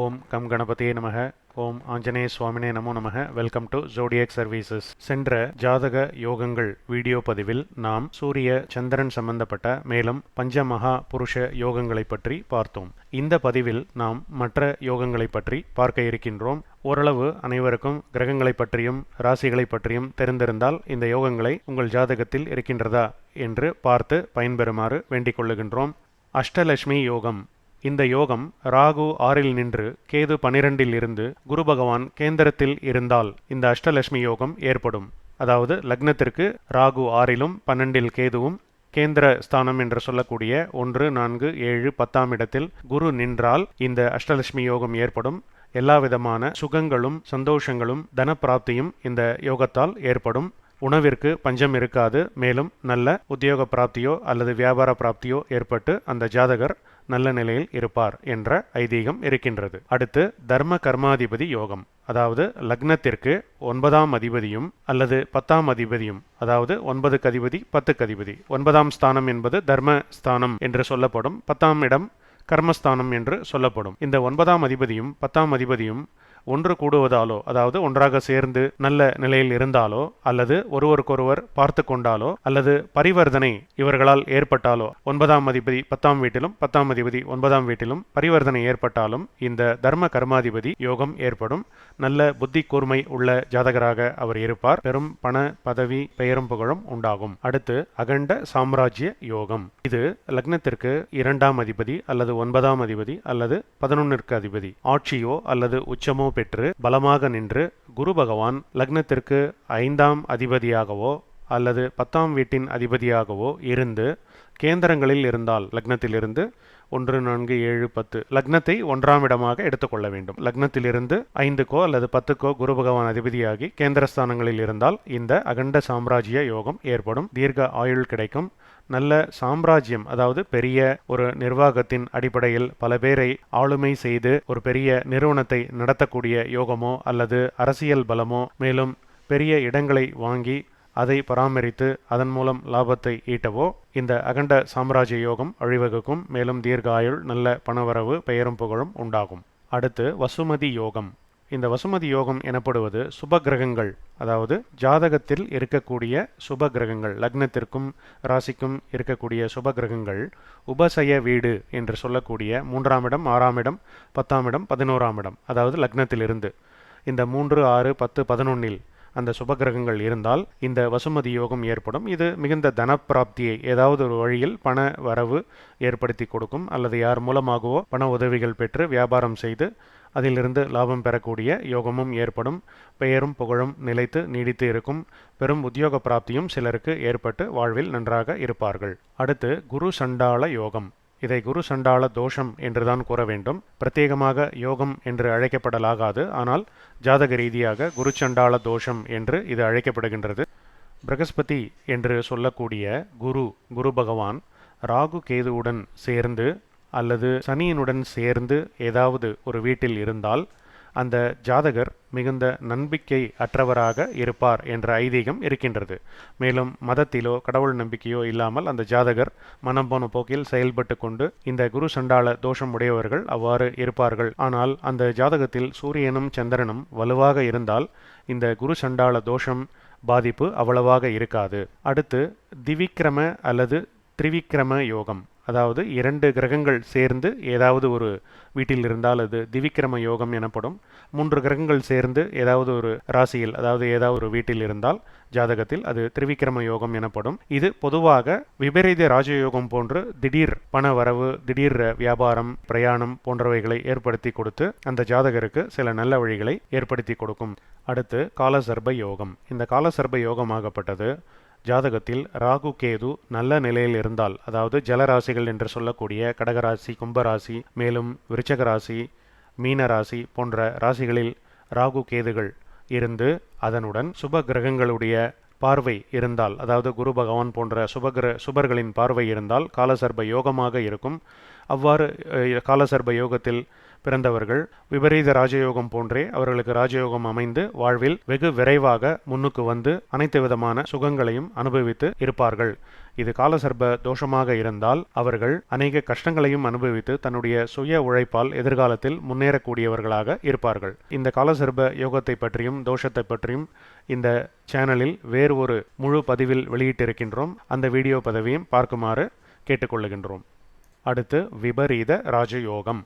ஓம் come கணபதியே நமக. ஓம் ஆஞ்சநேய சுவாமினே நமோ நமக. வெல்கம் டு ஜோடியக் சர்வீசஸ் சென்ற ஜாதக யோகங்கள் வீடியோ பதிவில் நாம் சூரிய சந்திரன் சம்பந்தப்பட்ட மேலும் பஞ்ச மகா புருஷ யோகங்களை பற்றி பார்த்தோம். இந்த பதிவில் நாம் மற்ற யோகங்களை பற்றி பார்க்க இருக்கின்றோம். ஓரளவு அனைவருக்கும் கிரகங்களை பற்றியும் ராசிகளை பற்றியும் தெரிந்திருந்தால் இந்த யோகங்களை உங்கள் ஜாதகத்தில் இருக்கின்றதா என்று பார்த்து பயன்பெறுமாறு வேண்டிக் கொள்ளுகின்றோம். அஷ்டலட்சுமி யோகம். இந்த யோகம் ராகு ஆறில் நின்று கேது பனிரெண்டில் இருந்து குரு பகவான் கேந்திரத்தில் இருந்தால் இந்த அஷ்டலட்சுமி யோகம் ஏற்படும். அதாவது லக்னத்திற்கு ராகு ஆறிலும் பன்னெண்டில் கேதுவும் கேந்திர ஸ்தானம் என்று சொல்லக்கூடிய ஒன்று நான்கு ஏழு பத்தாம் இடத்தில் குரு நின்றால் இந்த அஷ்டலட்சுமி யோகம் ஏற்படும். எல்லா விதமான சுகங்களும் சந்தோஷங்களும் தனப்பிராப்தியும் இந்த யோகத்தால் ஏற்படும். உணவிற்கு பஞ்சம் இருக்காது. மேலும் நல்ல உத்தியோக பிராப்தியோ அல்லது வியாபார பிராப்தியோ ஏற்பட்டு அந்த ஜாதகர் நல்ல நிலையில் இருப்பார் என்ற ஐதீகம் இருக்கின்றது. அடுத்து தர்ம கர்மாதிபதி யோகம். அதாவது லக்னத்திற்கு ஒன்பதாம் அதிபதியும் அல்லது பத்தாம் அதிபதியும் அதாவது ஒன்பதுக்கு அதிபதி பத்துக்கு அதிபதி ஒன்பதாம் ஸ்தானம் என்பது தர்ம ஸ்தானம் என்று சொல்லப்படும். பத்தாம் இடம் கர்மஸ்தானம் என்று சொல்லப்படும். இந்த ஒன்பதாம் அதிபதியும் பத்தாம் அதிபதியும் ஒன்று கூடுவதாலோ அதாவது ஒன்றாக சேர்ந்து நல்ல நிலையில் இருந்தாலோ அல்லது ஒருவருக்கொருவர் பார்த்து கொண்டாலோ அல்லது பரிவர்த்தனை இவர்களால் ஏற்பட்டாலோ ஒன்பதாம் அதிபதி பத்தாம் வீட்டிலும் பத்தாம் அதிபதி ஒன்பதாம் வீட்டிலும் பரிவர்த்தனை ஏற்பட்டாலும் இந்த தர்ம கர்மாதிபதி யோகம் ஏற்படும். நல்ல புத்தி கூர்மை உள்ள ஜாதகராக அவர் இருப்பார். பெரும் பண பதவி பெயரும் புகழும் உண்டாகும். அடுத்து அகண்ட சாம்ராஜ்ய யோகம். இது லக்னத்திற்கு இரண்டாம் அதிபதி அல்லது ஒன்பதாம் அதிபதி அல்லது பதினொன்னிற்கு அதிபதி. ஆட்சியோ அல்லது உச்சமோ பெற்று பலமாக நின்று குரு பகவான் லக்னத்திற்கு ஐந்தாம் அதிபதியாகவோ அல்லது பத்தாம் வீட்டின் அதிபதியாகவோ இருந்து கேந்திரங்களில் இருந்தால் லக்னத்திலிருந்து ஒன்று நான்கு ஏழு பத்து. லக்னத்தை ஒன்றாம் இடமாக எடுத்துக்கொள்ள வேண்டும். லக்னத்திலிருந்து ஐந்துக்கோ அல்லது பத்துக்கோ குரு பகவான் அதிபதியாகி கேந்திரஸ்தானங்களில் இருந்தால் இந்த அகண்ட சாம்ராஜ்ய யோகம் ஏற்படும். தீர்க்க ஆயுள் கிடைக்கும். நல்ல சாம்ராஜ்யம் அதாவது பெரிய ஒரு நிர்வாகத்தின் அடிப்படையில் பல பேரை ஆளுமை செய்து ஒரு பெரிய நிறுவனத்தை நடத்தக்கூடிய யோகமோ அல்லது அரசியல் பலமோ மேலும் பெரிய இடங்களை வாங்கி அதை பராமரித்து அதன் மூலம் லாபத்தை ஈட்டவோ இந்த அகண்ட சாம்ராஜ்ய யோகம் வழிவகுக்கும் மேலும் தீர்காயுள் நல்ல பணவரவு பெயரும் புகழும் உண்டாகும். அடுத்து வசுமதி யோகம். இந்த வசுமதி யோகம் எனப்படுவது சுப கிரகங்கள் அதாவது ஜாதகத்தில் இருக்கக்கூடிய சுப கிரகங்கள் லக்னத்திற்கும் ராசிக்கும் இருக்கக்கூடிய சுப கிரகங்கள் உபசய வீடு என்று சொல்லக்கூடிய மூன்றாம் இடம் ஆறாம் இடம் பத்தாம் இடம் பதினோராம் இடம் அதாவது லக்னத்திலிருந்து. இந்த மூன்று ஆறு பத்து பதினொன்னில் அந்த சுபகிரகங்கள் இருந்தால் இந்த வசுமதி யோகம் ஏற்படும். இது மிகுந்த தனப்பிராப்தியை ஏதாவது ஒரு வழியில் பண வரவு ஏற்படுத்தி கொடுக்கும். அல்லது யார் மூலமாகவோ பண உதவிகள் பெற்று வியாபாரம் செய்து அதிலிருந்து லாபம் பெறக்கூடிய யோகமும் ஏற்படும். பெயரும் புகழும் நிலைத்து நீடித்து இருக்கும். பெரும் உத்தியோக பிராப்தியும் சிலருக்கு ஏற்பட்டு வாழ்வில் நன்றாக இருப்பார்கள். அடுத்து குரு சண்டாள யோகம். இதை குரு சண்டாள தோஷம் என்றுதான் கூற வேண்டும். பிரத்யேகமாக யோகம் என்று அழைக்கப்படலாகாது. ஆனால் ஜாதக ரீதியாக குரு சண்டாள தோஷம் என்று இது அழைக்கப்படுகின்றது. பிரகஸ்பதி என்று சொல்லக்கூடிய குரு குரு பகவான் ராகு கேதுவுடன் சேர்ந்து அல்லது சனியினுடன் சேர்ந்து ஏதாவது ஒரு வீட்டில் இருந்தால் அந்த ஜாதகர் மிகுந்த நம்பிக்கை அற்றவராக இருப்பார் என்ற ஐதீகம் இருக்கின்றது. மேலும் மதத்திலோ கடவுள் நம்பிக்கையோ இல்லாமல் அந்த ஜாதகர் மனம் போன போக்கில் செயல்பட்டு கொண்டு இந்த குரு சண்டாள தோஷம் உடையவர்கள் அவ்வாறு இருப்பார்கள். ஆனால் அந்த ஜாதகத்தில் சூரியனும் சந்திரனும் வலுவாக இருந்தால் இந்த குரு சண்டாள தோஷம் பாதிப்பு அவ்வளவாக இருக்காது. அடுத்து திவிக்கிரம அல்லது திரிவிக்கிரம யோகம். அதாவது இரண்டு கிரகங்கள் சேர்ந்து ஏதாவது ஒரு வீட்டில் இருந்தால் அது திவிக்கிரம யோகம் எனப்படும். மூன்று கிரகங்கள் சேர்ந்து ஏதாவது ஒரு ராசியில் அதாவது ஏதாவது ஒரு வீட்டில் இருந்தால் ஜாதகத்தில் அது திரிவிக்கிரம யோகம் எனப்படும். இது பொதுவாக விபரீத ராஜயோகம் போன்று திடீர் பண வரவு திடீர் வியாபாரம் பிரயாணம் போன்றவைகளை ஏற்படுத்தி கொடுத்து அந்த ஜாதகருக்கு சில நல்ல வழிகளை ஏற்படுத்தி கொடுக்கும். அடுத்து காலசர்ப யோகம். இந்த காலசர்ப யோகமாகப்பட்டது. ஜாதகத்தில் ராகு கேது நல்ல நிலையில் இருந்தால் அதாவது ஜலராசிகள் என்று சொல்லக்கூடிய கடகராசி கும்பராசி மேலும் விருச்சகராசி மீனராசி போன்ற ராசிகளில் ராகு கேதுகள் இருந்து அதனுடன் சுப கிரகங்களுடைய பார்வை இருந்தால் அதாவது குரு பகவான் போன்ற சுபகிர சுபர்களின் பார்வை இருந்தால் காலசர்ப யோகமாக இருக்கும். அவ்வாறு காலசர்ப யோகத்தில் பிறந்தவர்கள் விபரீத ராஜயோகம் போன்றே அவர்களுக்கு ராஜயோகம் அமைந்து வாழ்வில் வெகு விரைவாக முன்னுக்கு வந்து அனைத்து விதமான சுகங்களையும் அனுபவித்து இருப்பார்கள். இது காலசர்ப தோஷமாக இருந்தால் அவர்கள் அநேக கஷ்டங்களையும் அனுபவித்து தன்னுடைய சுய உழைப்பால் எதிர்காலத்தில் முன்னேறக்கூடியவர்களாக இருப்பார்கள். இந்த காலசர்ப யோகத்தை பற்றியும் தோஷத்தை பற்றியும் இந்த சேனலில் வேறு ஒரு முழு பதிவில் வெளியிட்டிருக்கின்றோம். அந்த வீடியோ பதவியும் பார்க்குமாறு கேட்டுக்கொள்ளுகின்றோம் அடுத்து விபரீத ராஜயோகம்.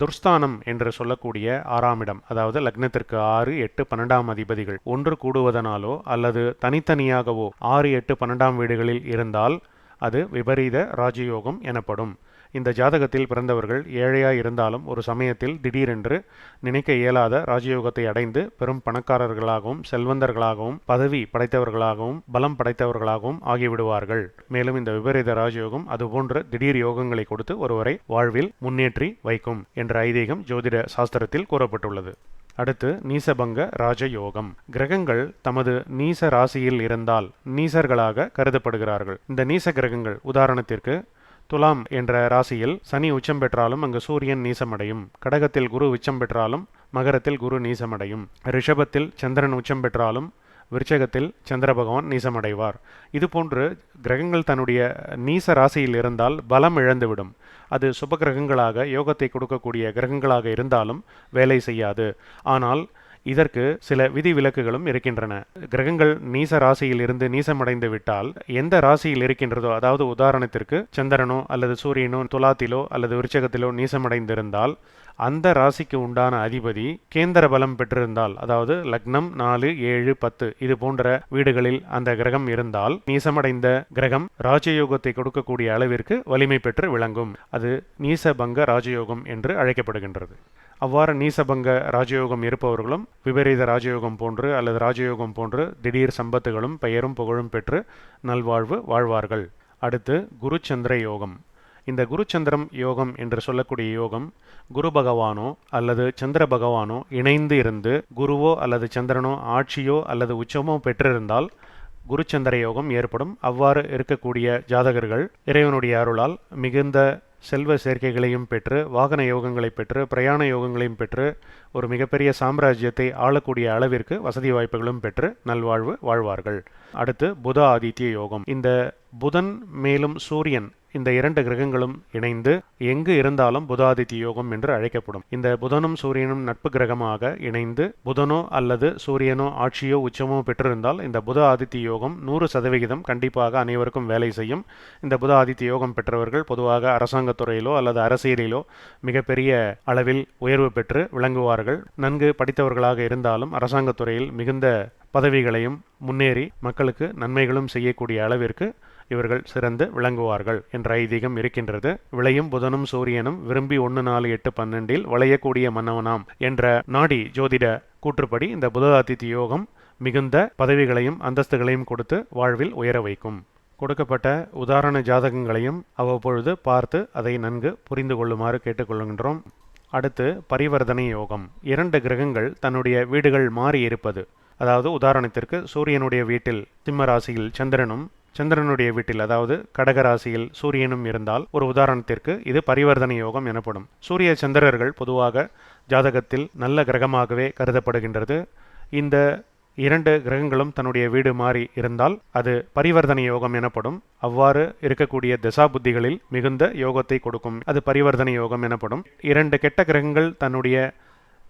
துர்ஸ்தானம் என்று சொல்லக்கூடிய ஆறாம் இடம் அதாவது லக்னத்திற்கு ஆறு எட்டு பன்னெண்டாம் அதிபதிகள். ஒன்று கூடுவதனாலோ அல்லது தனித்தனியாகவோ ஆறு எட்டு பன்னெண்டாம் வீடுகளில் இருந்தால் அது விபரீத ராஜயோகம் எனப்படும். இந்த ஜாதகத்தில் பிறந்தவர்கள் ஏழையாய் இருந்தாலும் ஒரு சமயத்தில் திடீரென்று நினைக்க இயலாத ராஜயோகத்தை அடைந்து பெரும் பணக்காரர்களாகவும் செல்வந்தர்களாகவும் பதவி படைத்தவர்களாகவும் பலம் படைத்தவர்களாகவும் ஆகிவிடுவார்கள். மேலும் இந்த விபரீத ராஜயோகம் அதுபோன்ற திடீர் யோகங்களை கொடுத்து ஒருவரை வாழ்வில் முன்னேற்றி வைக்கும் என்ற ஐதீகம் ஜோதிட சாஸ்திரத்தில் கூறப்பட்டுள்ளது. அடுத்து நீசபங்க ராஜயோகம். கிரகங்கள் தமது நீச ராசியில் இருந்தால் நீசர்களாக கருதப்படுகிறார்கள். இந்த நீச கிரகங்கள் உதாரணத்திற்கு துலாம் என்ற ராசியில் சனி உச்சம் பெற்றாலும் அங்கு சூரியன் நீசமடையும். கடகத்தில் குரு உச்சம் பெற்றாலும் மகரத்தில் குரு நீசமடையும். ரிஷபத்தில் சந்திரன் உச்சம் பெற்றாலும் விருச்சகத்தில் சந்திர பகவான் நீசமடைவார். இதுபோன்று கிரகங்கள் தன்னுடைய நீச ராசியில் இருந்தால் பலம் இழந்துவிடும். அது சுப கிரகங்களாக யோகத்தை கொடுக்கக்கூடிய கிரகங்களாக இருந்தாலும் வேலை செய்யாது. ஆனால் இதற்கு சில விதிவிலக்குகளும் இருக்கின்றன. கிரகங்கள் நீச ராசியில் இருந்து நீசமடைந்து விட்டால் எந்த ராசியில் இருக்கின்றதோ அதாவது உதாரணத்திற்கு சந்திரனோ அல்லது சூரியனோ துலாத்திலோ அல்லது விருச்சகத்திலோ நீசமடைந்திருந்தால் அந்த ராசிக்கு உண்டான அதிபதி கேந்திர பலம் பெற்றிருந்தால் அதாவது லக்னம் நாலு ஏழு பத்து இது போன்ற வீடுகளில் அந்த கிரகம் இருந்தால் நீசமடைந்த கிரகம் ராஜயோகத்தை கொடுக்கக்கூடிய அளவிற்கு வலிமை பெற்று விளங்கும். அது நீசபங்க ராஜயோகம் என்று அழைக்கப்படுகின்றது. அவ்வாறு நீசபங்க ராஜயோகம் இருப்பவர்களும் விபரீத ராஜயோகம் போன்று அல்லது ராஜயோகம் போன்று திடீர் சம்பத்துகளும் பெயரும் புகழும் பெற்று நல்வாழ்வு வாழ்வார்கள். அடுத்து குருச்சந்திர யோகம். இந்த குருச்சந்திரம் யோகம் என்று சொல்லக்கூடிய யோகம் குரு பகவானோ அல்லது சந்திர பகவானோ இணைந்து இருந்து குருவோ அல்லது சந்திரனோ ஆட்சியோ அல்லது உச்சமோ பெற்றிருந்தால் குருச்சந்திர யோகம் ஏற்படும். அவ்வாறு இருக்கக்கூடிய ஜாதகர்கள் இறைவனுடைய அருளால் மிகுந்த செல்வ சேர்க்கைகளையும் பெற்று வாகன யோகங்களை பெற்று பிரயாண யோகங்களையும் பெற்று ஒரு மிகப்பெரிய சாம்ராஜ்யத்தை ஆளக்கூடிய அளவிற்கு வசதி வாய்ப்புகளும் பெற்று நல்வாழ்வு வாழ்வார்கள். அடுத்து புத ஆதித்ய யோகம். இந்த புதன் மேலும் சூரியன் இந்த இரண்டு கிரகங்களும் இணைந்து எங்கு இருந்தாலும் புதாதித்ய யோகம் என்று அழைக்கப்படும். இந்த புதனும் சூரியனும் நட்பு கிரகமாக இணைந்து புதனோ அல்லது சூரியனோ ஆட்சியோ உச்சமோ பெற்றிருந்தால் இந்த புத ஆதித்ய யோகம் நூறு சதவிகிதம் கண்டிப்பாக அனைவருக்கும் வேலை செய்யும். இந்த புத ஆதித்ய யோகம் பெற்றவர்கள் பொதுவாக அரசாங்கத்துறையிலோ அல்லது அரசியலிலோ மிகப்பெரிய அளவில் உயர்வு பெற்று விளங்குவார்கள். நன்கு படித்தவர்களாக இருந்தாலும் அரசாங்கத்துறையில் மிகுந்த பதவிகளையும் முன்னேறி மக்களுக்கு நன்மைகளும் செய்யக்கூடிய அளவிற்கு இவர்கள் சிறந்து விளங்குவார்கள் என்ற ஐதீகம் இருக்கின்றது. விளையும் புதனும் சூரியனும் விரும்பி ஒன்று நாலு எட்டு பன்னெண்டில் வளையக்கூடிய மன்னவனாம் என்ற நாடி ஜோதிட கூற்றுப்படி இந்த புததாதித்ய யோகம் மிகுந்த பதவிகளையும் அந்தஸ்துகளையும் கொடுத்து வாழ்வில் உயர வைக்கும். கொடுக்கப்பட்ட உதாரண ஜாதகங்களையும் அவ்வப்பொழுது பார்த்து அதை நன்கு புரிந்து கொள்ளுமாறு கேட்டுக்கொள்கின்றோம். அடுத்து பரிவர்த்தனை யோகம். இரண்டு கிரகங்கள் தன்னுடைய வீடுகள் மாறி இருப்பது அதாவது உதாரணத்திற்கு சூரியனுடைய வீட்டில் சிம்ம ராசியில் சந்திரனும் சந்திரனுடைய வீட்டில் அதாவது கடகராசியில் சூரியனும் இருந்தால் ஒரு உதாரணத்திற்கு இது பரிவர்த்தனை யோகம் எனப்படும். சூரிய சந்திரர்கள் பொதுவாக ஜாதகத்தில் நல்ல கிரகமாகவே கருதப்படுகின்றது. இந்த இரண்டு கிரகங்களும் தன்னுடைய வீடு மாறி இருந்தால் அது பரிவர்த்தனை யோகம் எனப்படும். அவ்வாறு இருக்கக்கூடிய தசா புத்திகளில் மிகுந்த யோகத்தை கொடுக்கும். அது பரிவர்த்தனை யோகம் எனப்படும். இரண்டு கெட்ட கிரகங்கள் தன்னுடைய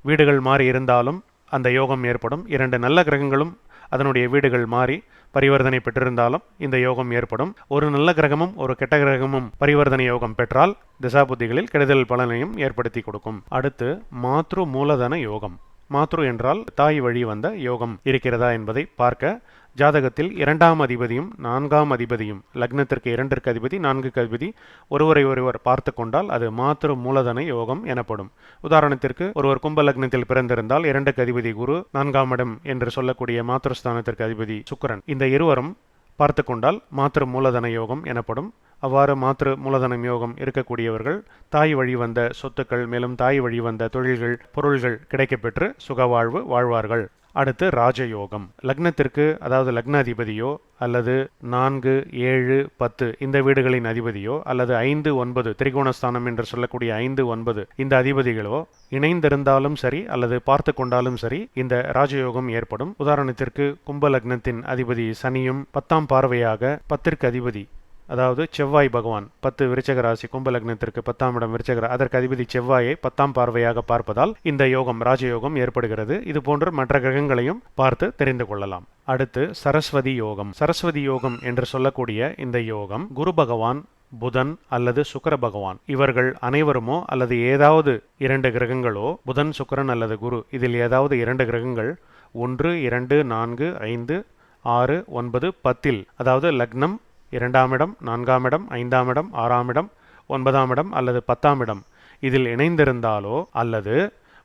வீடுகள் மாறி இருந்தாலும் அந்த யோகம் ஏற்படும். இரண்டு நல்ல கிரகங்களும் அதனுடைய வீடுகள் மாறி பரிவர்த்தனை பெற்றிருந்தாலும் இந்த யோகம் ஏற்படும். ஒரு நல்ல கிரகமும் ஒரு கெட்ட கிரகமும் பரிவர்த்தனை யோகம் பெற்றால் திசாபுத்திகளில் கெடுதல் பலனையும் ஏற்படுத்தி கொடுக்கும். அடுத்து மாத்ரு மூலதன யோகம். மாத்ரு என்றால் தாய் வழி வந்த யோகம் இருக்கிறதா என்பதை பார்க்க ஜாதகத்தில் இரண்டாம் அதிபதியும் நான்காம் அதிபதியும் லக்னத்திற்கு இரண்டிற்கு அதிபதி நான்குக்கு அதிபதி ஒருவரை ஒருவர் பார்த்து கொண்டால் அது மாத்திரு மூலதன யோகம் எனப்படும். உதாரணத்திற்கு ஒருவர் கும்ப லக்னத்தில் பிறந்திருந்தால் இரண்டுக்கு அதிபதி குரு நான்காம் இடம் என்று சொல்லக்கூடிய மாத்திருஸ்தானத்திற்கு அதிபதி சுக்கரன். இந்த இருவரும் பார்த்து கொண்டால் மாத்திரு மூலதன யோகம் எனப்படும். அவ்வாறு மாத்திரு மூலதனம் யோகம் இருக்கக்கூடியவர்கள் தாய் வழி வந்த சொத்துக்கள் மேலும் தாய் வழி வந்த தொழில்கள் பொருள்கள் கிடைக்கப்பெற்று சுகவாழ்வு வாழ்வார்கள். அடுத்து ராஜயோகம். லக்னத்திற்கு அதாவது லக்ன அதிபதியோ அல்லது நான்கு ஏழு பத்து இந்த வீடுகளின் அதிபதியோ அல்லது ஐந்து ஒன்பது திரிகோணஸ்தானம் என்று சொல்லக்கூடிய ஐந்து ஒன்பது இந்த அதிபதிகளோ இணைந்திருந்தாலும் சரி அல்லது பார்த்து கொண்டாலும் சரி இந்த ராஜயோகம் ஏற்படும். உதாரணத்திற்கு கும்ப லக்னத்தின் அதிபதி சனியும் பத்தாம் பார்வையாக பத்திற்கு அதிபதி அதாவது செவ்வாய் பகவான் பத்து விருச்சக ராசி கும்பலக்னத்திற்கு பத்தாம் இடம் விருச்சக அதற்கு அதிபதி செவ்வாயை பத்தாம் பார்வையாக பார்ப்பதால் இந்த யோகம் ராஜயோகம் ஏற்படுகிறது. இது போன்று மற்ற கிரகங்களையும் பார்த்து தெரிந்து கொள்ளலாம். அடுத்து சரஸ்வதி யோகம். சரஸ்வதி யோகம் என்று சொல்லக்கூடிய இந்த யோகம் குரு பகவான் புதன் அல்லது சுக்கர பகவான். இவர்கள் அனைவருமோ அல்லது ஏதாவது இரண்டு கிரகங்களோ புதன் சுக்கரன் அல்லது குரு இதில் ஏதாவது இரண்டு கிரகங்கள் ஒன்று இரண்டு நான்கு ஐந்து ஆறு ஒன்பது பத்தில் அதாவது லக்னம் இரண்டாம் இடம் நான்காம் இடம் ஐந்தாம் இடம் ஆறாம் இடம் ஒன்பதாம் இடம் அல்லது பத்தாம் இடம் இதில் இணைந்திருந்தாலோ அல்லது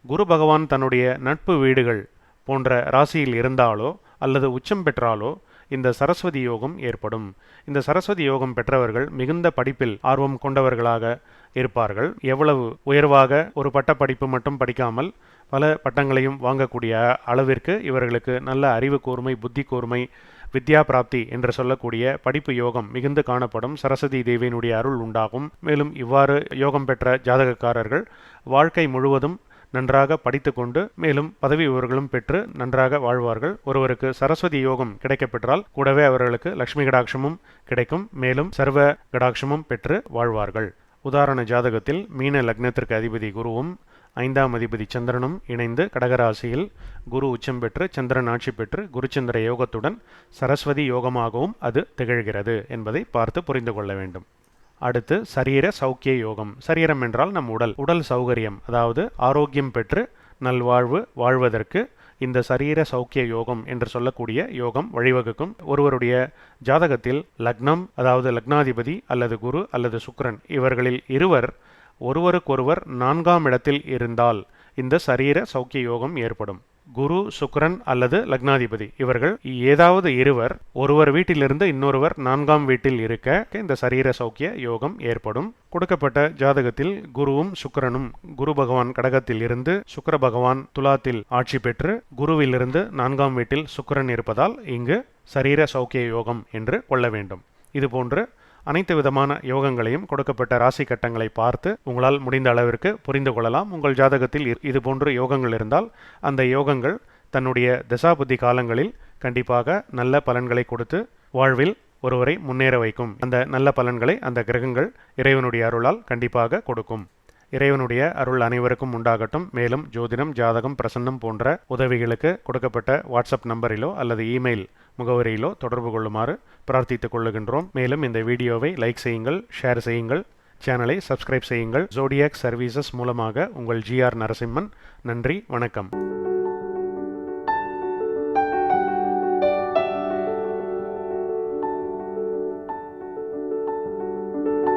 குரு பகவான் தன்னுடைய நட்பு வீடுகள் போன்ற ராசியில் இருந்தாலோ அல்லது உச்சம் பெற்றாலோ இந்த சரஸ்வதி யோகம் ஏற்படும். இந்த சரஸ்வதி யோகம் பெற்றவர்கள் மிகுந்த படிப்பில் ஆர்வம் கொண்டவர்களாக இருப்பார்கள். எவ்வளவு உயர்வாக ஒரு பட்ட படிப்பு மட்டும் படிக்காமல் பல பட்டங்களையும் வாங்கக்கூடிய அளவிற்கு இவர்களுக்கு நல்ல அறிவு கூர்மை புத்தி கூர்மை வித்யா பிராப்தி என்று சொல்லக்கூடிய படிப்பு யோகம் மிகுந்து காணப்படும் சரஸ்வதி தேவியினுடைய அருள் உண்டாகும். மேலும் இவ்வாறு யோகம் பெற்ற ஜாதகக்காரர்கள் வாழ்க்கை முழுவதும் நன்றாக படித்துக்கொண்டு மேலும் பதவி உயர்வுகளும் பெற்று நன்றாக வாழ்வார்கள். ஒருவருக்கு சரஸ்வதி யோகம் கிடைக்கப்பெற்றால் கூடவே அவர்களுக்கு லட்சுமி கடாட்சமும் கிடைக்கும். மேலும் சர்வ கடாட்சமும் பெற்று வாழ்வார்கள். உதாரண ஜாதகத்தில் மீன லக்னத்திற்கு அதிபதி குருவும் ஐந்தாம் அதிபதி சந்திரனும் இணைந்து கடகராசியில் குரு உச்சம் பெற்று சந்திரன் ஆட்சி பெற்று குருச்சந்திர யோகத்துடன் சரஸ்வதி யோகமாகவும் அது திகழ்கிறது என்பதை பார்த்து புரிந்து கொள்ள வேண்டும். அடுத்து சரீர சௌக்கிய யோகம். சரீரம் என்றால் நம் உடல். உடல் சௌகரியம் அதாவது ஆரோக்கியம் பெற்று நல்வாழ்வு வாழ்வதற்கு இந்த சரீர சௌக்கிய யோகம் என்று சொல்லக்கூடிய யோகம் வழிவகுக்கும். ஒருவருடைய ஜாதகத்தில் லக்னம் அதாவது லக்னாதிபதி அல்லது குரு அல்லது சுக்ரன் இவர்களில் இருவர் ஒருவருக்கொருவர் நான்காம் இடத்தில் இருந்தால் இந்த சரீர சௌக்கிய யோகம் ஏற்படும். குரு சுக்ரன் அல்லது லக்னாதிபதி இவர்கள் ஏதாவது இருவர் ஒருவர் வீட்டிலிருந்து இன்னொருவர் நான்காம் வீட்டில் இருக்க இந்த சரீர சௌக்கிய யோகம் ஏற்படும். கொடுக்கப்பட்ட ஜாதகத்தில் குருவும் சுக்கரனும் குரு பகவான் கடகத்தில் இருந்து சுக்கர பகவான் துலாத்தில் ஆட்சி பெற்று குருவிலிருந்து நான்காம் வீட்டில் சுக்கரன் இருப்பதால் இங்கு சரீர சௌக்கிய யோகம் என்று கொள்ள வேண்டும். இதுபோன்று அனைத்து விதமான யோகங்களையும் கொடுக்கப்பட்ட ராசி கட்டங்களை பார்த்து உங்களால் முடிந்த அளவிற்கு புரிந்து கொள்ளலாம். உங்கள் ஜாதகத்தில் இது போன்ற யோகங்கள் இருந்தால் அந்த யோகங்கள் தன்னுடைய தசாபுத்தி காலங்களில் கண்டிப்பாக நல்ல பலன்களை கொடுத்து வாழ்வில் ஒருவரை முன்னேற வைக்கும். அந்த நல்ல பலன்களை அந்த கிரகங்கள் இறைவனுடைய அருளால் கண்டிப்பாக கொடுக்கும். இறைவனுடைய அருள் அனைவருக்கும் உண்டாகட்டும். மேலும் ஜோதிடம் ஜாதகம் பிரசன்னம் போன்ற உதவிகளுக்கு கொடுக்கப்பட்ட வாட்ஸ்அப் நம்பரிலோ அல்லது இமெயில் முகவரியிலோ தொடர்பு கொள்ளுமாறு பிரார்த்தித்துக் கொள்ளுகின்றோம். மேலும் இந்த வீடியோவை லைக் செய்யுங்கள் ஷேர் செய்யுங்கள் சேனலை சப்ஸ்கிரைப் செய்யுங்கள். ஜோடியாக் சர்வீசஸ் மூலமாக உங்கள் ஜிஆர் நரசிம்மன். நன்றி வணக்கம்.